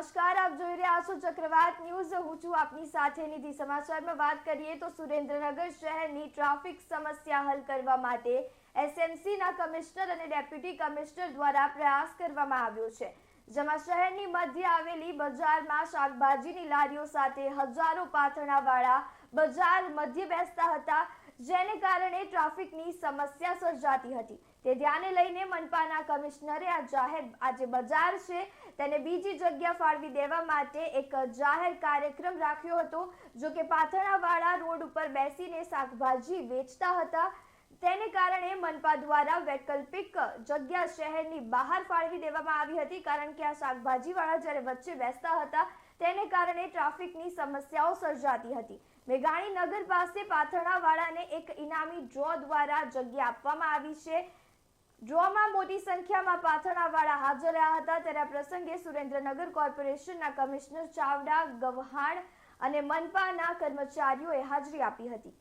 નમસ્કાર, આપ જોઈ રહ્યા છો ચક્રવાત ન્યૂઝ. હું છું આપની સાથે નિધિ સમાચારમાં. વાત કરીએ તો સુરેન્દ્રનગર શહેરની ટ્રાફિક સમસ્યા હલ કરવા માટે એસએમસીના કમિશનર અને ડેપ્યુટી કમિશનર દ્વારા પ્રયાસ કરવામાં આવ્યો છે. જેમાં શહેરની મધ્ય આવેલી બજારમાં શાકભાજીની લારીઓ સાથે હજારો પાથરણાવાળા બજાર મધ્ય બેસતા હતા, જેને કારણે ટ્રાફિકની સમસ્યા સર્જાતી હતી. તે ધ્યાને લઈને મનપાના કમિશનરે આ જાહેર, આ જે બજાર છે, તેને બીજી જગ્યા ફાળવી દેવા માટે એક જાહેર કાર્યક્રમ રાખ્યો હતો જો કે પાથરણાવાળા રોડ ઉપર બેસીને શાકભાજી વેચતા હતા. તેને કારણે મનપા દ્વારા વૈકલ્પિક જગ્યા શહેરની બહાર ફાળવી દેવામાં આવી હતી કારણ કે આ શાકભાજીવાળા જ્યારે વચ્ચે બેસતા હતા, તેને કારણે ટ્રાફિકની સમસ્યાઓ સર્જાતી હતી. મેઘાણી નગર પાસે પાથરણાવાળાને એક ઇનામી ડ્રો દ્વારા જગ્યા આપવામાં આવી છે. ડ્રોમાં મોટી સંખ્યામાં પાથરણાવાળા હાજર રહ્યા હતા. ત્યારે આ પ્રસંગે સુરેન્દ્રનગર કોર્પોરેશનના કમિશનર ચાવડા, ગવહાણ અને મનપાના કર્મચારીઓએ હાજરી આપી હતી.